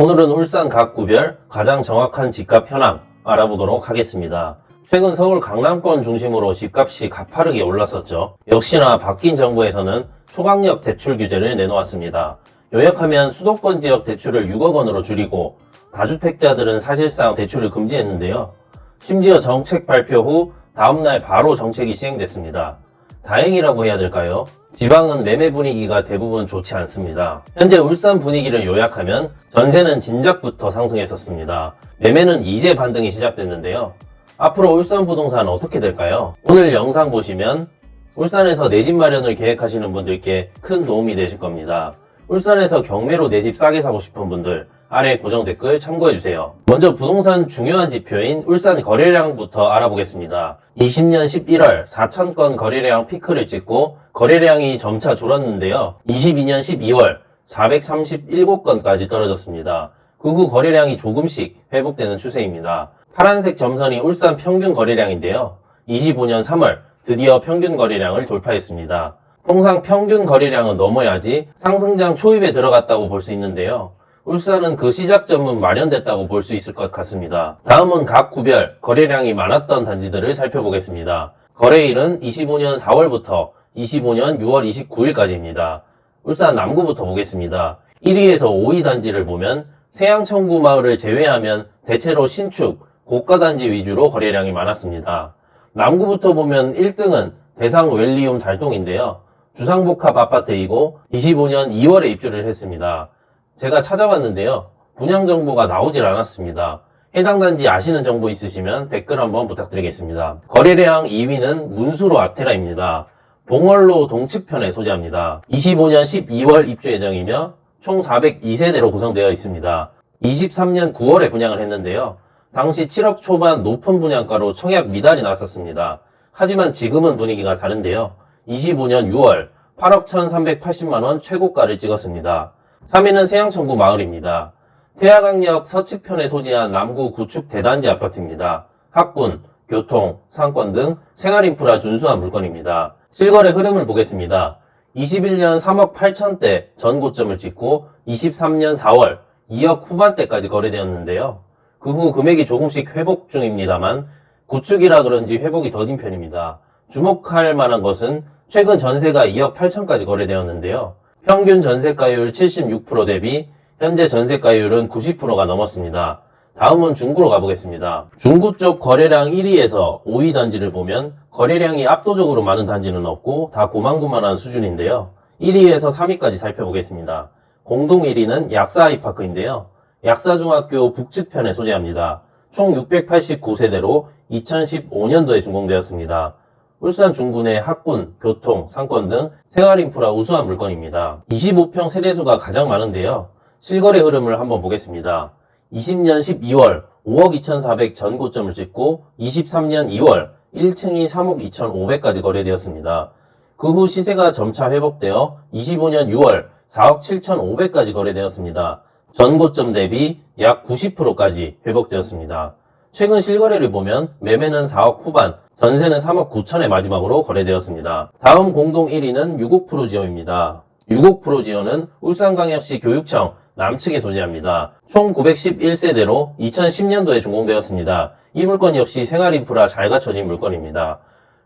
오늘은 울산 각 구별 가장 정확한 집값 현황 알아보도록 하겠습니다. 최근 서울 강남권 중심으로 집값이 가파르게 올랐었죠. 역시나 바뀐 정부에서는 초강력 대출 규제를 내놓았습니다. 요약하면 수도권 지역 대출을 6억 원으로 줄이고 다주택자들은 사실상 대출을 금지했는데요. 심지어 정책 발표 후 다음날 바로 정책이 시행됐습니다. 다행이라고 해야 될까요? 지방은 매매 분위기가 대부분 좋지 않습니다. 현재 울산 분위기를 요약하면 전세는 진작부터 상승했었습니다. 매매는 이제 반등이 시작됐는데요. 앞으로 울산 부동산 어떻게 될까요? 오늘 영상 보시면 울산에서 내 집 마련을 계획하시는 분들께 큰 도움이 되실 겁니다. 울산에서 경매로 내 집 싸게 사고 싶은 분들 아래 고정 댓글 참고해주세요. 먼저 부동산 중요한 지표인 울산 거래량부터 알아보겠습니다. 20년 11월 4천건 거래량 피크를 찍고 거래량이 점차 줄었는데요. 22년 12월 437건까지 떨어졌습니다. 그 후 거래량이 조금씩 회복되는 추세입니다. 파란색 점선이 울산 평균 거래량인데요. 25년 3월 드디어 평균 거래량을 돌파했습니다. 통상 평균 거래량은 넘어야지 상승장 초입에 들어갔다고 볼 수 있는데요. 울산은 그 시작점은 마련됐다고 볼 수 있을 것 같습니다. 다음은 각 구별 거래량이 많았던 단지들을 살펴보겠습니다. 거래일은 25년 4월부터 25년 6월 29일까지입니다. 울산 남구부터 보겠습니다. 1위에서 5위 단지를 보면 세양천구 마을을 제외하면 대체로 신축, 고가 단지 위주로 거래량이 많았습니다. 남구부터 보면 1등은 대상 웰리움 달동인데요. 주상복합 아파트이고 25년 2월에 입주를 했습니다. 제가 찾아봤는데요. 분양 정보가 나오질 않았습니다. 해당 단지 아시는 정보 있으시면 댓글 한번 부탁드리겠습니다. 거래량 2위는 문수로 아테라입니다. 봉월로 동측편에 소재합니다. 25년 12월 입주 예정이며 총 402세대로 구성되어 있습니다. 23년 9월에 분양을 했는데요. 당시 7억 초반 높은 분양가로 청약 미달이 났었습니다. 하지만 지금은 분위기가 다른데요. 25년 6월 8억 1,380만원 최고가를 찍었습니다. 3위는 세양천구 마을입니다. 태화강역 서측편에 소재한 남구 구축 대단지 아파트입니다. 학군, 교통, 상권 등 생활 인프라 준수한 물건입니다. 실거래 흐름을 보겠습니다. 21년 3억 8천대 전 고점을 찍고 23년 4월 2억 후반대까지 거래되었는데요. 그 후 금액이 조금씩 회복 중입니다만 구축이라 그런지 회복이 더딘 편입니다. 주목할 만한 것은 최근 전세가 2억 8천까지 거래되었는데요. 평균 전세가율 76% 대비 현재 전세가율은 90%가 넘었습니다. 다음은 중구로 가보겠습니다. 중구 쪽 거래량 1위에서 5위 단지를 보면 거래량이 압도적으로 많은 단지는 없고 다 고만고만한 수준인데요. 1위에서 3위까지 살펴보겠습니다. 공동 1위는 약사 아이파크인데요. 약사중학교 북측편에 소재합니다. 총 689세대로 2015년도에 준공되었습니다. 울산 내 학군, 교통, 상권 등 생활 인프라 우수한 물건입니다. 25평 세대수가 가장 많은데요. 실거래 흐름을 한번 보겠습니다. 20년 12월 5억 2,400 전 고점을 찍고 23년 2월 1층이 3억 2,500까지 거래되었습니다. 그 후 시세가 점차 회복되어 25년 6월 4억 7,500까지 거래되었습니다. 전 고점 대비 약 90%까지 회복되었습니다. 최근 실거래를 보면 매매는 4억 후반, 전세는 3억 9천에 마지막으로 거래되었습니다. 다음 공동 1위는 6옥 프로지오입니다. 6옥 프로지오는 울산광역시 교육청 남측에 소재합니다. 총 911세대로 2010년도에 준공되었습니다. 이 물건 역시 생활인프라 잘 갖춰진 물건입니다.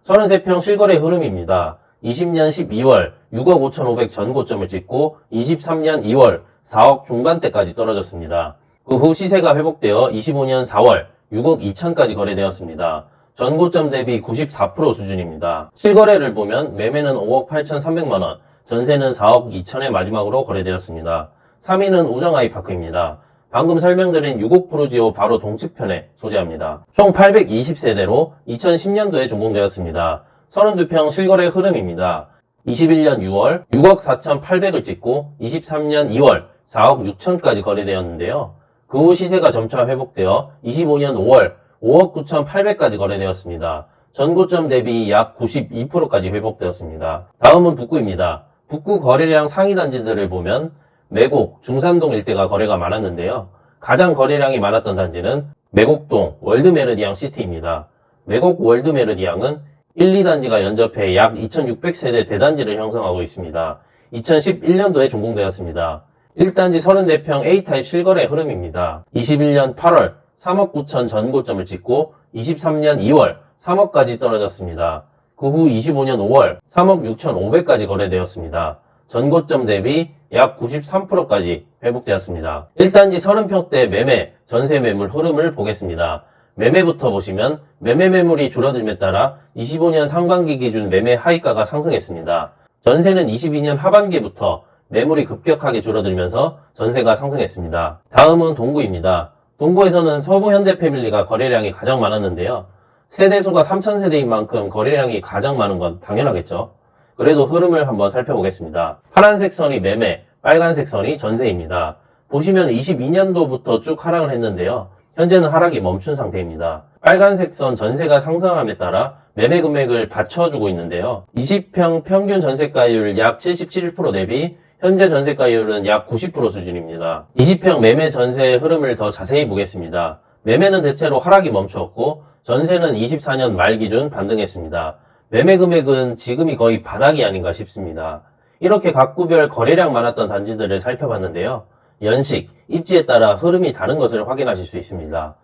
33평 실거래 흐름입니다. 20년 12월 6억 5,500 전 고점을 찍고 23년 2월 4억 중반대까지 떨어졌습니다. 그 후 시세가 회복되어 25년 4월 6억 2천까지 거래되었습니다. 전 고점 대비 94% 수준입니다. 실거래를 보면 매매는 5억 8,300만원, 전세는 4억 2천에 마지막으로 거래되었습니다. 3위는 우정 아이파크입니다. 방금 설명드린 6억 프로지오 바로 동측편에 소재합니다. 총 820세대로 2010년도에 준공되었습니다. 32평 실거래 흐름입니다. 21년 6월 6억 4,800을 찍고 23년 2월 4억 6천까지 거래되었는데요. 그 후 시세가 점차 회복되어 25년 5월 5억 9,800까지 거래되었습니다. 전고점 대비 약 92%까지 회복되었습니다. 다음은 북구입니다. 북구 거래량 상위 단지들을 보면 매곡, 중산동 일대가 거래가 많았는데요. 가장 거래량이 많았던 단지는 매곡동 월드메르디앙 시티입니다. 매곡 월드메르디앙은 1, 2단지가 연접해 약 2600세대 대단지를 형성하고 있습니다. 2011년도에 준공되었습니다. 1단지 34평 A타입 실거래 흐름입니다. 21년 8월 3억 9천 전고점을 찍고 23년 2월 3억까지 떨어졌습니다. 그 후 25년 5월 3억 6천 5백까지 거래되었습니다. 전고점 대비 약 93%까지 회복되었습니다. 1단지 30평대 매매, 전세 매물 흐름을 보겠습니다. 매매부터 보시면 매매 매물이 줄어들며 따라 25년 상반기 기준 매매 하이가가 상승했습니다. 전세는 22년 하반기부터 매물이 급격하게 줄어들면서 전세가 상승했습니다. 다음은 동구입니다. 동구에서는 서부 현대 패밀리가 거래량이 가장 많았는데요. 세대수가 3,000세대인 만큼 거래량이 가장 많은 건 당연하겠죠. 그래도 흐름을 한번 살펴보겠습니다. 파란색 선이 매매, 빨간색 선이 전세입니다. 보시면 22년도부터 쭉 하락을 했는데요. 현재는 하락이 멈춘 상태입니다. 빨간색 선 전세가 상승함에 따라 매매 금액을 받쳐주고 있는데요. 20평 평균 전세가율 약 77% 대비 현재 전세가율은 약 90% 수준입니다. 20평 매매 전세의 흐름을 더 자세히 보겠습니다. 매매는 대체로 하락이 멈추었고 전세는 24년 말 기준 반등했습니다. 매매 금액은 지금이 거의 바닥이 아닌가 싶습니다. 이렇게 각 구별 거래량 많았던 단지들을 살펴봤는데요. 연식, 입지에 따라 흐름이 다른 것을 확인하실 수 있습니다.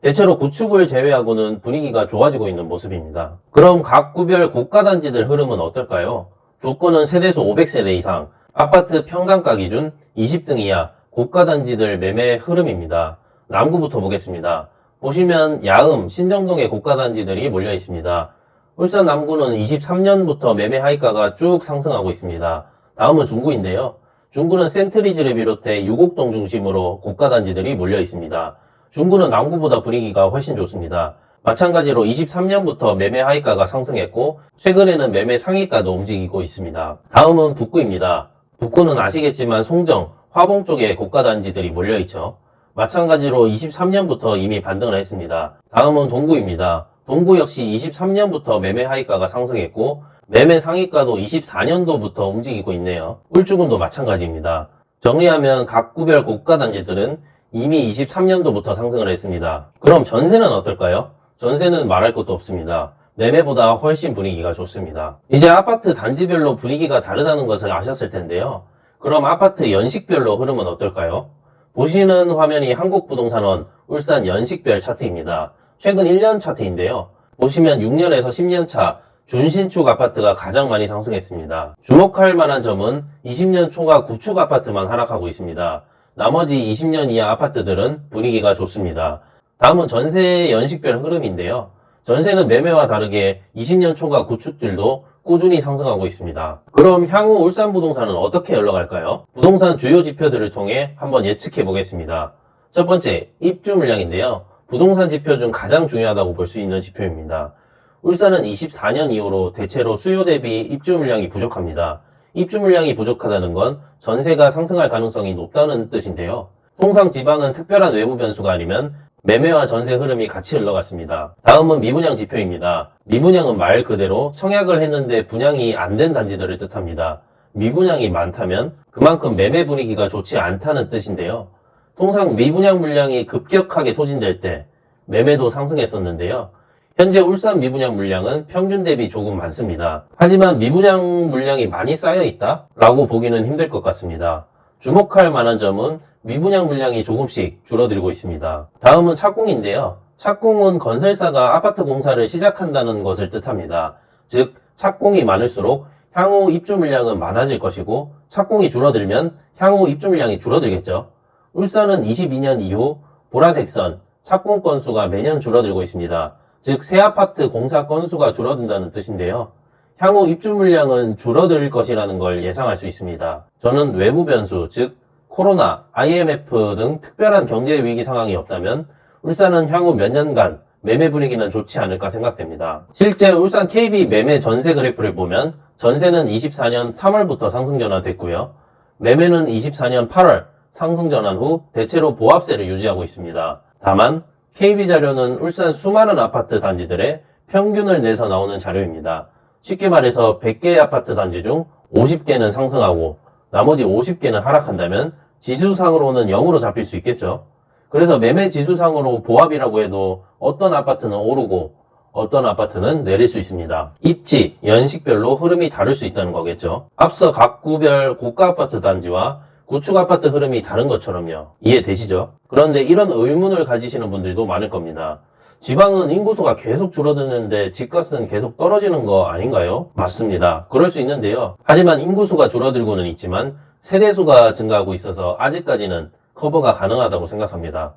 대체로 구축을 제외하고는 분위기가 좋아지고 있는 모습입니다. 그럼 각 구별 고가 단지들 흐름은 어떨까요? 조건은 세대수 500세대 이상, 아파트 평당가 기준 20등 이하 고가 단지들 매매 흐름입니다. 남구부터 보겠습니다. 보시면 야음, 신정동의 고가 단지들이 몰려 있습니다. 울산 남구는 23년부터 매매 하이가가 쭉 상승하고 있습니다. 다음은 중구인데요. 중구는 센트리즈를 비롯해 유곡동 중심으로 고가 단지들이 몰려 있습니다. 중구는 남구보다 분위기가 훨씬 좋습니다. 마찬가지로 23년부터 매매 하이가가 상승했고 최근에는 매매 상위가도 움직이고 있습니다. 다음은 북구입니다. 북구는 아시겠지만 송정, 화봉 쪽에 고가 단지들이 몰려 있죠. 마찬가지로 23년부터 이미 반등을 했습니다. 다음은 동구입니다. 동구 역시 23년부터 매매 하이가가 상승했고 매매 상위가도 24년도부터 움직이고 있네요. 울주군도 마찬가지입니다. 정리하면 각 구별 고가 단지들은 이미 23년도부터 상승을 했습니다. 그럼 전세는 어떨까요? 전세는 말할 것도 없습니다. 매매보다 훨씬 분위기가 좋습니다. 이제 아파트 단지별로 분위기가 다르다는 것을 아셨을 텐데요. 그럼 아파트 연식별로 흐름은 어떨까요? 보시는 화면이 한국부동산원 울산 연식별 차트입니다. 최근 1년 차트인데요. 보시면 6년에서 10년 차 준신축 아파트가 가장 많이 상승했습니다. 주목할 만한 점은 20년 초과 구축 아파트만 하락하고 있습니다. 나머지 20년 이하 아파트들은 분위기가 좋습니다. 다음은 전세 연식별 흐름인데요. 전세는 매매와 다르게 20년 초과 구축들도 꾸준히 상승하고 있습니다. 그럼 향후 울산 부동산은 어떻게 흘러갈까요? 부동산 주요 지표들을 통해 한번 예측해 보겠습니다. 첫 번째, 입주 물량인데요. 부동산 지표 중 가장 중요하다고 볼 수 있는 지표입니다. 울산은 24년 이후로 대체로 수요 대비 입주 물량이 부족합니다. 입주 물량이 부족하다는 건 전세가 상승할 가능성이 높다는 뜻인데요. 통상 지방은 특별한 외부 변수가 아니면 매매와 전세 흐름이 같이 흘러갔습니다. 다음은 미분양 지표입니다. 미분양은 말 그대로 청약을 했는데 분양이 안 된 단지들을 뜻합니다. 미분양이 많다면 그만큼 매매 분위기가 좋지 않다는 뜻인데요. 통상 미분양 물량이 급격하게 소진될 때 매매도 상승했었는데요. 현재 울산 미분양 물량은 평균 대비 조금 많습니다. 하지만 미분양 물량이 많이 쌓여 있다? 라고 보기는 힘들 것 같습니다. 주목할 만한 점은 미분양 물량이 조금씩 줄어들고 있습니다. 다음은 착공인데요. 착공은 건설사가 아파트 공사를 시작한다는 것을 뜻합니다. 즉, 착공이 많을수록 향후 입주 물량은 많아질 것이고, 착공이 줄어들면 향후 입주 물량이 줄어들겠죠. 울산은 22년 이후 보라색 선, 착공 건수가 매년 줄어들고 있습니다. 즉, 새 아파트 공사 건수가 줄어든다는 뜻인데요. 향후 입주 물량은 줄어들 것이라는 걸 예상할 수 있습니다. 저는 외부 변수, 즉, 코로나, IMF 등 특별한 경제 위기 상황이 없다면 울산은 향후 몇 년간 매매 분위기는 좋지 않을까 생각됩니다. 실제 울산 KB 매매 전세 그래프를 보면 전세는 24년 3월부터 상승 전환됐고요. 매매는 24년 8월 상승 전환 후 대체로 보합세를 유지하고 있습니다. 다만 KB 자료는 울산 수많은 아파트 단지들의 평균을 내서 나오는 자료입니다. 쉽게 말해서 100개의 아파트 단지 중 50개는 상승하고 나머지 50개는 하락한다면 지수상으로는 0으로 잡힐 수 있겠죠. 그래서 매매 지수상으로 보합이라고 해도 어떤 아파트는 오르고 어떤 아파트는 내릴 수 있습니다. 입지, 연식별로 흐름이 다를 수 있다는 거겠죠. 앞서 각 구별 고가 아파트 단지와 구축 아파트 흐름이 다른 것처럼요. 이해되시죠? 그런데 이런 의문을 가지시는 분들도 많을 겁니다. 지방은 인구수가 계속 줄어드는데 집값은 계속 떨어지는 거 아닌가요? 맞습니다. 그럴 수 있는데요. 하지만 인구수가 줄어들고는 있지만 세대수가 증가하고 있어서 아직까지는 커버가 가능하다고 생각합니다.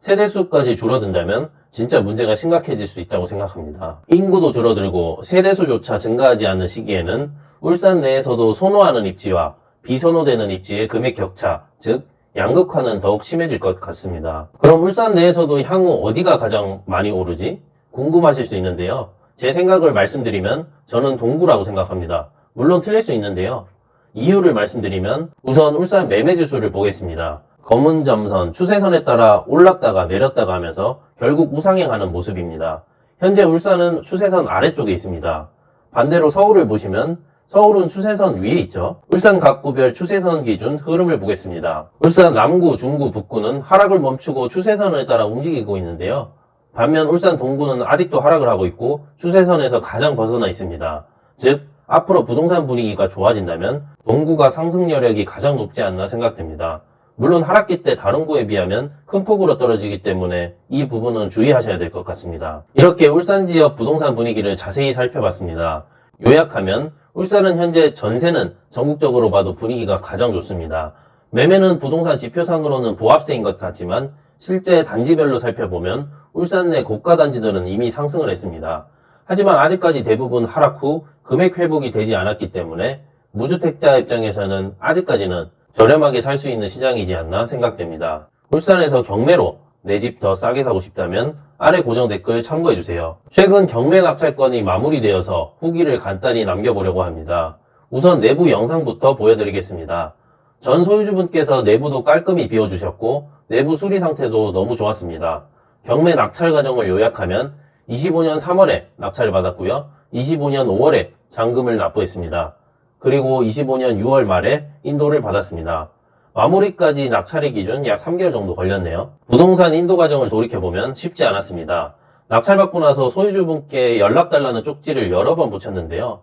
세대수까지 줄어든다면 진짜 문제가 심각해질 수 있다고 생각합니다. 인구도 줄어들고 세대수조차 증가하지 않는 시기에는 울산 내에서도 선호하는 입지와 비선호되는 입지의 금액 격차, 즉 양극화는 더욱 심해질 것 같습니다. 그럼 울산 내에서도 향후 어디가 가장 많이 오르지? 궁금하실 수 있는데요. 제 생각을 말씀드리면 저는 동구라고 생각합니다. 물론 틀릴 수 있는데요. 이유를 말씀드리면 우선 울산 매매지수를 보겠습니다. 검은 점선, 추세선에 따라 올랐다가 내렸다가 하면서 결국 우상향하는 모습입니다. 현재 울산은 추세선 아래쪽에 있습니다. 반대로 서울을 보시면 서울은 추세선 위에 있죠. 울산 각 구별 추세선 기준 흐름을 보겠습니다. 울산 남구, 중구, 북구는 하락을 멈추고 추세선을 따라 움직이고 있는데요. 반면 울산 동구는 아직도 하락을 하고 있고 추세선에서 가장 벗어나 있습니다. 즉 앞으로 부동산 분위기가 좋아진다면 동구가 상승 여력이 가장 높지 않나 생각됩니다. 물론 하락기 때 다른 구에 비하면 큰 폭으로 떨어지기 때문에 이 부분은 주의하셔야 될 것 같습니다. 이렇게 울산 지역 부동산 분위기를 자세히 살펴봤습니다. 요약하면 울산은 현재 전세는 전국적으로 봐도 분위기가 가장 좋습니다. 매매는 부동산 지표상으로는 보합세인 것 같지만 실제 단지별로 살펴보면 울산 내 고가 단지들은 이미 상승을 했습니다. 하지만 아직까지 대부분 하락 후 금액 회복이 되지 않았기 때문에 무주택자 입장에서는 아직까지는 저렴하게 살 수 있는 시장이지 않나 생각됩니다. 울산에서 경매로 내 집 더 싸게 사고 싶다면 아래 고정 댓글 참고해주세요. 최근 경매 낙찰건이 마무리되어서 후기를 간단히 남겨보려고 합니다. 우선 내부 영상부터 보여드리겠습니다. 전 소유주분께서 내부도 깔끔히 비워주셨고 내부 수리 상태도 너무 좋았습니다. 경매 낙찰 과정을 요약하면 25년 3월에 낙찰을 받았고요. 25년 5월에 잔금을 납부했습니다. 그리고 25년 6월 말에 인도를 받았습니다. 마무리까지 낙찰의 기준 약 3개월 정도 걸렸네요. 부동산 인도 과정을 돌이켜보면 쉽지 않았습니다. 낙찰받고 나서 소유주분께 연락달라는 쪽지를 여러 번 붙였는데요.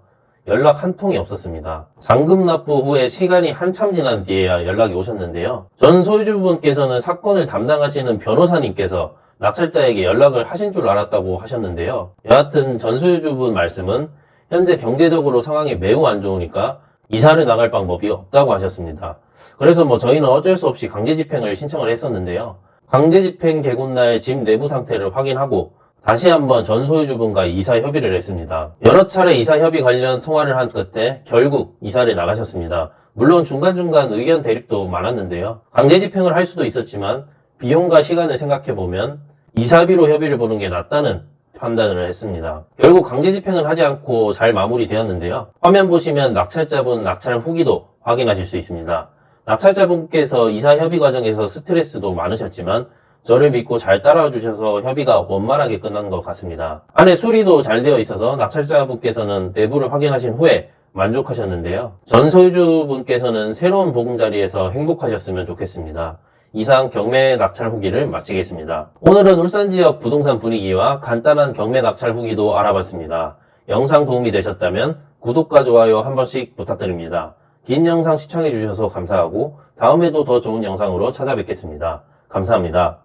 연락 한 통이 없었습니다. 잔금 납부 후에 시간이 한참 지난 뒤에야 연락이 오셨는데요. 전 소유주분께서는 사건을 담당하시는 변호사님께서 낙찰자에게 연락을 하신 줄 알았다고 하셨는데요. 여하튼 전 소유주분 말씀은 현재 경제적으로 상황이 매우 안 좋으니까 이사를 나갈 방법이 없다고 하셨습니다. 그래서 뭐 저희는 어쩔 수 없이 강제 집행을 신청을 했었는데요. 강제 집행 개군날 집 내부 상태를 확인하고 다시 한번 전 소유주분과 이사 협의를 했습니다. 여러 차례 이사 협의 관련 통화를 한 끝에 결국 이사를 나가셨습니다. 물론 중간중간 의견 대립도 많았는데요. 강제 집행을 할 수도 있었지만 비용과 시간을 생각해 보면 이사비로 협의를 보는 게 낫다는 판단을 했습니다. 결국 강제 집행을 하지 않고 잘 마무리되었는데요. 화면 보시면 낙찰자분 낙찰 후기도 확인하실 수 있습니다. 낙찰자분께서 이사 협의 과정에서 스트레스도 많으셨지만 저를 믿고 잘 따라와 주셔서 협의가 원만하게 끝난 것 같습니다. 안에 수리도 잘 되어 있어서 낙찰자분께서는 내부를 확인하신 후에 만족하셨는데요. 전 소유주분께서는 새로운 보금자리에서 행복하셨으면 좋겠습니다. 이상 경매 낙찰 후기를 마치겠습니다. 오늘은 울산 지역 부동산 분위기와 간단한 경매 낙찰 후기도 알아봤습니다. 영상 도움이 되셨다면 구독과 좋아요 한 번씩 부탁드립니다. 긴 영상 시청해주셔서 감사하고 다음에도 더 좋은 영상으로 찾아뵙겠습니다. 감사합니다.